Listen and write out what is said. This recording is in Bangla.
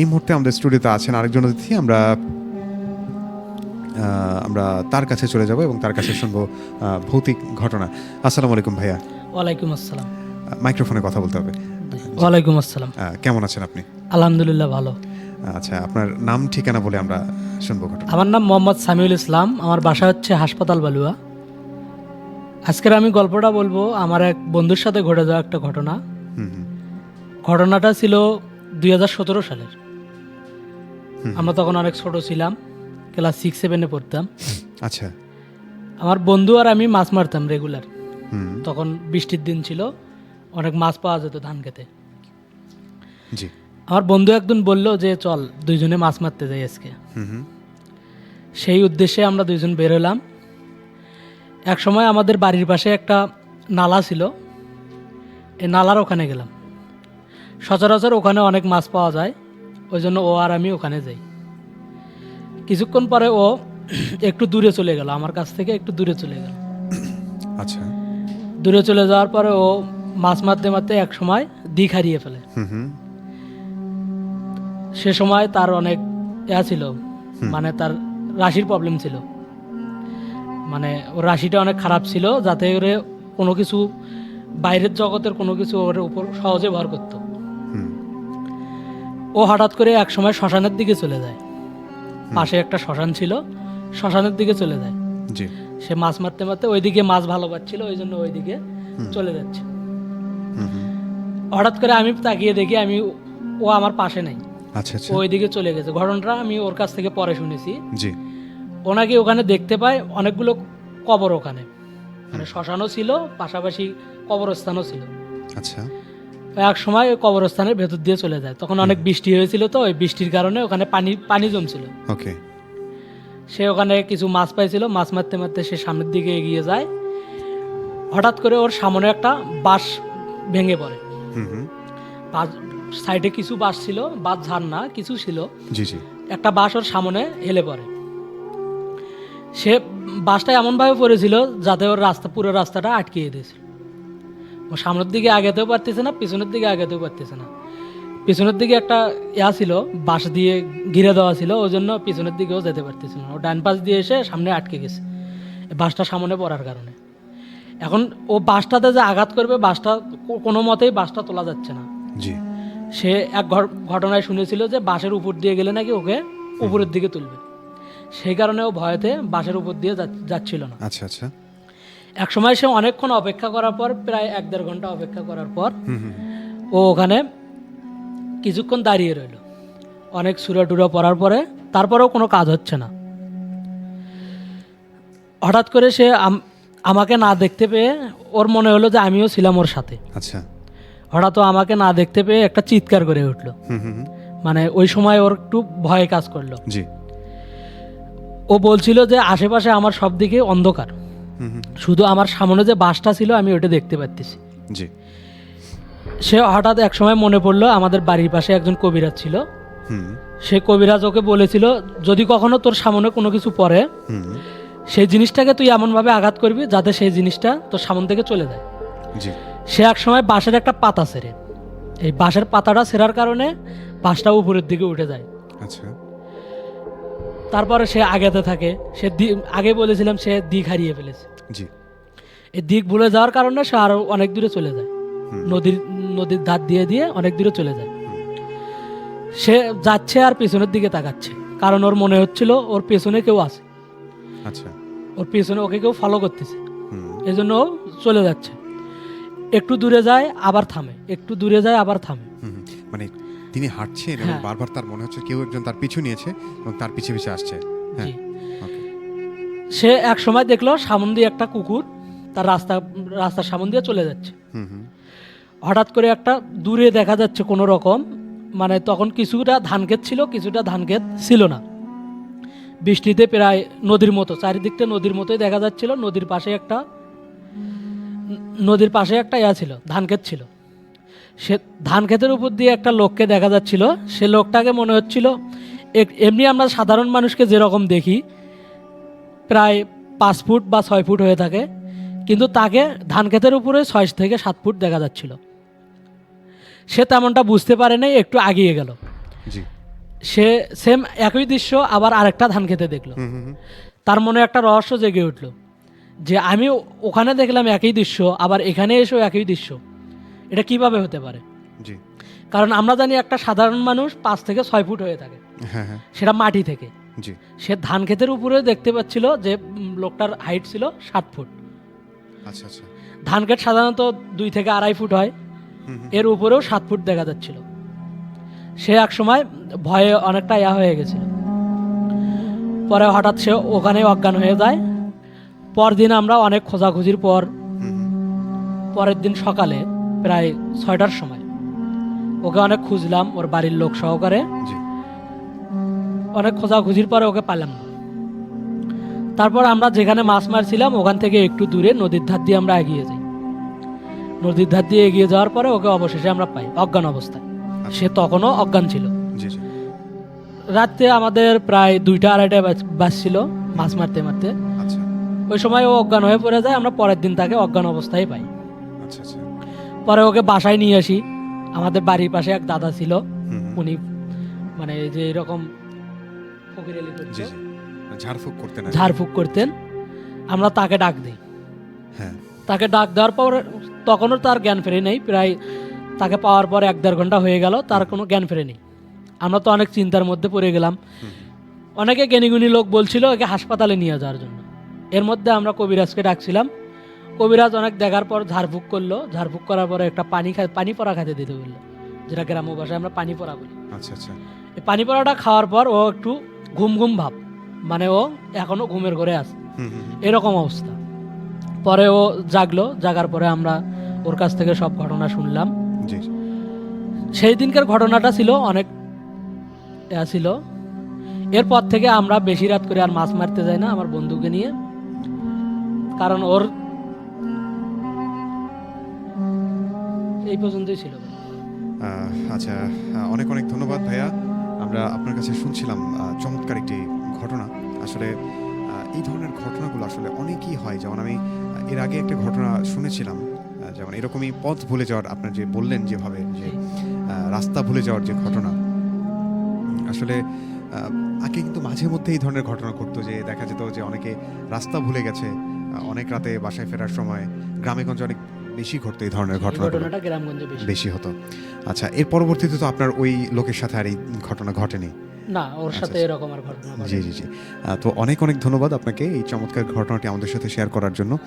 এই মুহূর্তে আমাদের স্টুডিওতে আছেন আরেকজন অতিথি। আমরা আমরা তার কাছে চলে যাব এবং তার কাছে শুনব ভৌতিক ঘটনা। আসসালামু আলাইকুম ভাইয়া। ওয়ালাইকুম আসসালাম। মাইক্রোফোনে কথা বলতে হবে। ওয়ালাইকুম আসসালাম। কেমন আছেন আপনি? আলহামদুলিল্লাহ ভালো। আচ্ছা আপনার নাম ঠিকানা বলে আমরা শুনব ঘটনা। আমার নাম মোহাম্মদ সামিউল ইসলাম। আমার বাসা হচ্ছে হাসপাতাল বালুয়া। আজকের আমি গল্পটা বলব আমার এক বন্ধুর সাথে ঘটে যাওয়া একটা ঘটনা। ঘটনাটা ছিল দুই হাজার সতেরো সালের। আমরা তখন অনেক ছোট ছিলাম ক্লাস সিক্স সেভেনে পড়তাম। আচ্ছা। আমার বন্ধু আর আমি মাছ মারতাম রেগুলার তখন বৃষ্টির দিন ছিল অনেক মাছ পাওয়া যেত ধান খেতে। আমার বন্ধু একদিন বলল যে চল দুইজনে মাছ মারতে যাই আজকে। সেই উদ্দেশ্যে আমরা দুইজন বের হলাম। এক সময় আমাদের বাড়ির পাশে একটা নালা ছিল। এই নালার ওখানে গেলাম। সচরাচর ওখানে অনেক মাছ পাওয়া যায় ওই জন্য ও আর আমি ওখানে যাই। কিছুক্ষণ পরে ও একটু দূরে চলে গেল আমার কাছ থেকে একটু দূরে চলে গেল। আচ্ছা। দূরে চলে যাওয়ার পরে ও মাছ মারতে মারতে এক সময় দিক হারিয়ে ফেলে। সে সময় তার অনেক ইয়া ছিল মানে তার রাশির প্রবলেম ছিল। মানে ওর রাশিটা অনেক খারাপ ছিল যাতে করে কোনো কিছু বাইরের জগতের কোনো কিছু ওর উপর সহজে ভর করতো। ও হঠাৎ করে এক সময় শ্মশানের দিকে চলে যায়। পাশে একটা শ্মশান ছিল শ্মশানের দিকে চলে যায়। জি। সে মাছ মারতে মারতে ওইদিকে মাছ ভালো পাচ্ছিল ওই জন্য ওইদিকে চলে যাচ্ছে। হঠাৎ করে আমি তাকিয়ে দেখি আমি ও আমার পাশে নেই। আচ্ছা আচ্ছা। ওইদিকে চলে গেছে। ঘটনাটা আমি ওর কাছ থেকে পরে শুনেছি। জি। ওনাকে ওখানে দেখতে পায় অনেকগুলো কবর ওখানে। মানে শ্মশানও ছিল পাশাপাশি কবরস্থানও ছিল। আচ্ছা। এক সময় কবরস্থানের ভেতর দিয়ে চলে যায়। তখন অনেক বৃষ্টি হয়েছিল তো ওই বৃষ্টির কারণে ওখানে পানি পানি জমছিল। ওকে। সে ওখানে কিছু মাছ পাইছিল মাছ মারতে মারতে সে সামনের দিকে এগিয়ে যায়। হঠাৎ করে ওর সামনে একটা বাঁশ ভেঙে পড়ে। সাইডে কিছু বাঁশ ছিল বাঁশ ঝাড় না কিছু ছিল। জি জি। একটা বাঁশ ওর সামনে হেলে পড়ে। সে বাসটা এমনভাবে পড়েছিল যাতে ওর রাস্তা পুরো রাস্তাটা আটকিয়ে দিয়েছিল। সামনের দিকে আগাতেও পারতেছে না পিছনের দিকে আগাতেও পারতেছে না। পিছনের দিকে একটা ইয়া ছিল বাঁশ দিয়ে ঘিরে দেওয়া ছিল ওই জন্য পিছনের দিকেও যেতে পারতেছিল না। ও ডান পাশ দিয়ে এসে সামনে আটকে গেছে বাসটা সামনে পড়ার কারণে। এখন ও বাসটাতে যে আঘাত করবে বাসটা কোনো মতেই বাসটা তোলা যাচ্ছে না। জি। সে এক ঘটনায় শুনেছিল যে বাসের উপর দিয়ে গেলে নাকি ওকে উপরের দিকে তুলবে। সেই কারণে ও ভয়েতে বাসের উপর দিয়ে যাচ্ছিল না। আচ্ছা আচ্ছা। এক সময় সে অনেকক্ষণ অপেক্ষা করার পর প্রায় এক দেড় ঘণ্টা অপেক্ষা করার পর ও ওখানে কিছুক্ষণ দাঁড়িয়ে রইল। অনেক সুরা টুরা পড়ার পরে তারপরেও কোনো কাজ হচ্ছে না। হঠাৎ করে সে আমাকে না দেখতে পেয়ে ওর মনে হলো যে আমিও ছিলাম ওর সাথে। আচ্ছা। হঠাৎ আমাকে না দেখতে পেয়ে একটা চিৎকার করে উঠল। মানে ওই সময় ওর একটু ভয় কাজ করল। জি। ও বলছিল যে আশেপাশে আমার সব দিকে অন্ধকার। শুধু আমার সামনে যে বাসটা ছিল আমি ওটা দেখতে পাচ্ছি জি। সে হঠাৎ এক সময় মনে পড়ল আমাদের বাড়ির পাশে একজন কবিরাজ ছিল। সে কবিরাজ ওকে বলেছিল যদি কখনো তোর সামনে কোনো কিছু পড়ে সেই জিনিসটাকে তুই এমনভাবে আঘাত করবি যাতে সেই জিনিসটা তোর সামন থেকে চলে যায়। সে এক সময় বাঁশের একটা পাতা ছেড়ে এই বাঁশের পাতাটা ছেঁড়ার কারণে বাঁশটা উপরের দিকে উঠে যায়। আচ্ছা। তারপরে সে আগাতে থাকে সে আগে বলেছিলাম সে দিক হারিয়ে ফেলেছে। জি। এই দিক ভুলে যাওয়ার কারণে সে আরও অনেক দূরে চলে যায়। নদীর নদীর ধার দিয়ে দিয়ে অনেক দূরে চলে যায়। সে যাচ্ছে আর পেছনের দিকে তাকাচ্ছে। কারণ ওর মনে হচ্ছিল ওর পেছনে কেউ আছে। আচ্ছা। ওর পেছনে ওকে কেউ ফলো করতেছে। হুম। এই জন্য ও চলে যাচ্ছে। একটু দূরে যায় আবার থামে। একটু দূরে যায় আবার থামে। মানে তিনি হাঁটছেন এবং হ্যাঁ। বারবার তার মনে হচ্ছে কেউ একজন তার পিছু নিয়েছে এবং তার পিছে পিছে আসছে। হ্যাঁ। সে এক সময় দেখল সামন দিয়ে একটা কুকুর তার রাস্তা রাস্তার সামন দিয়ে চলে যাচ্ছে। হঠাৎ করে একটা দূরে দেখা যাচ্ছে কোনো রকম মানে তখন কিছুটা ধান ক্ষেত ছিল কিছুটা ধান ক্ষেত ছিল না। বৃষ্টিতে প্রায় নদীর মতো চারিদিকটা নদীর মতোই দেখা যাচ্ছিল নদীর পাশে একটা নদীর পাশে একটা ইয়া ছিল ধান ক্ষেত ছিল। সে ধান ক্ষেতের উপর দিয়ে একটা লোককে দেখা যাচ্ছিল সে লোকটাকে মনে হচ্ছিল এমনি আমরা সাধারণ মানুষকে যেরকম দেখি প্রায় পাঁচ ফুট বা ছয় ফুট হয়ে থাকে কিন্তু তাকে ধান ক্ষেতের উপরে ছয় থেকে সাত ফুট দেখা যাচ্ছিল। সে তেমনটা বুঝতে পারে নাই একটু আগিয়ে গেল। সে সেম একই দৃশ্য আবার আরেকটা ধান খেতে দেখল। তার মনে একটা রহস্য জেগে উঠল যে আমি ওখানে দেখলাম একই দৃশ্য আবার এখানে এসেও একই দৃশ্য। এটা কীভাবে হতে পারে? কারণ আমরা জানি একটা সাধারণ মানুষ পাঁচ থেকে ছয় ফুট হয়ে থাকে। হ্যাঁ হ্যাঁ। সেটা মাটি থেকে। জি। সে ধান ক্ষেতের উপরে দেখতে পাচ্ছিল যে লোকটার হাইট ছিল সাত ফুট। আচ্ছা আচ্ছা। ধান ক্ষেত সাধারণত দুই থেকে আড়াই ফুট হয়। এর উপরেও সাত ফুট দেখা যাচ্ছিল। সে এক সময় ভয়ে অনেকটা ইয়া হয়ে গেছিল। পরে হঠাৎ সে ওখানে অজ্ঞান হয়ে যায়। পরদিন আমরা অনেক খোঁজাখুঁজির পর। পরের দিন সকালে প্রায় ছয়টার সময় ওকে অনেক খুঁজলাম ওর বাড়ির লোক সহকারে। জি। অনেক খোঁজাখুঁজির পরে ওকে পাইলাম না তারপর আমরা যেখানে মাছ মারছিলাম ওখান থেকে একটু দূরে নদীর ধার দিয়ে আমরা এগিয়ে যাই। নদীর ধার দিয়ে এগিয়ে যাওয়ার পরে ওকে অবশেষে আমরা পাই অজ্ঞান অবস্থায়। সে তখনও অজ্ঞান ছিল। রাত্রে আমাদের প্রায় দুইটা আড়াইটা বাজ- বাজছিল মাছ মারতে মারতে। আচ্ছা। ওই সময় ও অজ্ঞান হয়ে পড়ে যায় আমরা পরের দিন তাকে অজ্ঞান অবস্থায় পাই। আচ্ছা আচ্ছা। পরে ওকে বাসায় নিয়ে আসি। আমাদের বাড়ির পাশে এক দাদা ছিল। উনি মানে যে এরকম ফকিরালি করতো, জি জি। ঝাড়ফুঁক করতে না ঝাড়ফুঁক করতেন। আমরা তাকে ডাক দিই। হ্যাঁ। তাকে ডাক দেওয়ার পর তখনও তার জ্ঞান ফেরে নেই। প্রায় তাকে পাওয়ার পর এক দেড় ঘণ্টা হয়ে গেল তার কোনো জ্ঞান ফেরে নেই। আমরা তো অনেক চিন্তার মধ্যে পড়ে গেলাম। অনেকে জ্ঞানীগুণী লোক বলছিল একে হাসপাতালে নিয়ে যাওয়ার জন্য। এর মধ্যে আমরা কবিরাজকে ডাকছিলাম। কবিরাজ অনেক দেখার পর ঝাড়ফুঁক করল। ঝাড়ফুঁক করার পরে একটা পানি খা পানি পড়া খাতে দিতে বলল যেটা গ্রাম্য ভাষায় আমরা পানি পড়া বলি। আচ্ছা আচ্ছা। এই পানি পড়াটা খাওয়ার পর ও একটু ঘুম ঘুম ভাব। মানে ও এখনও ঘুমের ঘরে আছে। এরকম অবস্থা। পরে ও জাগলো জাগার পরে আমরা ওর কাছ থেকে সব ঘটনা শুনলাম। সেই দিনকার ঘটনাটা ছিল অনেক ছিল। এরপর থেকে আমরা বেশি রাত করে আর মাছ মারতে যাই না আমার বন্ধুকে নিয়ে। কারণ ওর এই পর্যন্তই ছিল। আচ্ছা অনেক অনেক ধন্যবাদ ভাইয়া। আমরা আপনার কাছে শুনছিলাম চমৎকার একটি ঘটনা। আসলে এই ধরনের ঘটনাগুলো আসলে অনেকই হয়। যেমন আমি এর আগে একটা ঘটনা শুনেছিলাম যেমন এরকমই পথ ভুলে যাওয়ার আপনার যে বললেন যেভাবে যে রাস্তা ভুলে যাওয়ার যে ঘটনা। আসলে আগে কিন্তু মাঝে মধ্যে এই ধরনের ঘটনা ঘটতো যে দেখা যেত যে অনেকে রাস্তা ভুলে গেছে অনেক রাতে বাসায় ফেরার সময় গ্রামে গঞ্জে অনেক বেশি ঘটতো এই ধরনের ঘটনা ঘটনাটা গ্রামগঞ্জে বেশি। হতো। আচ্ছা এর পরবর্তীতে তো আপনার ওই লোকের সাথে আর এই ঘটনা ঘটেনি। না ওর আচ্ছা, সাথে আচ্ছা। এরকম আর ঘটনা ঘটেনি। জি জি জি। তো অনেক অনেক ধন্যবাদ আপনাকে এই চমৎকার ঘটনাটি আমাদের সাথে শেয়ার করার জন্য।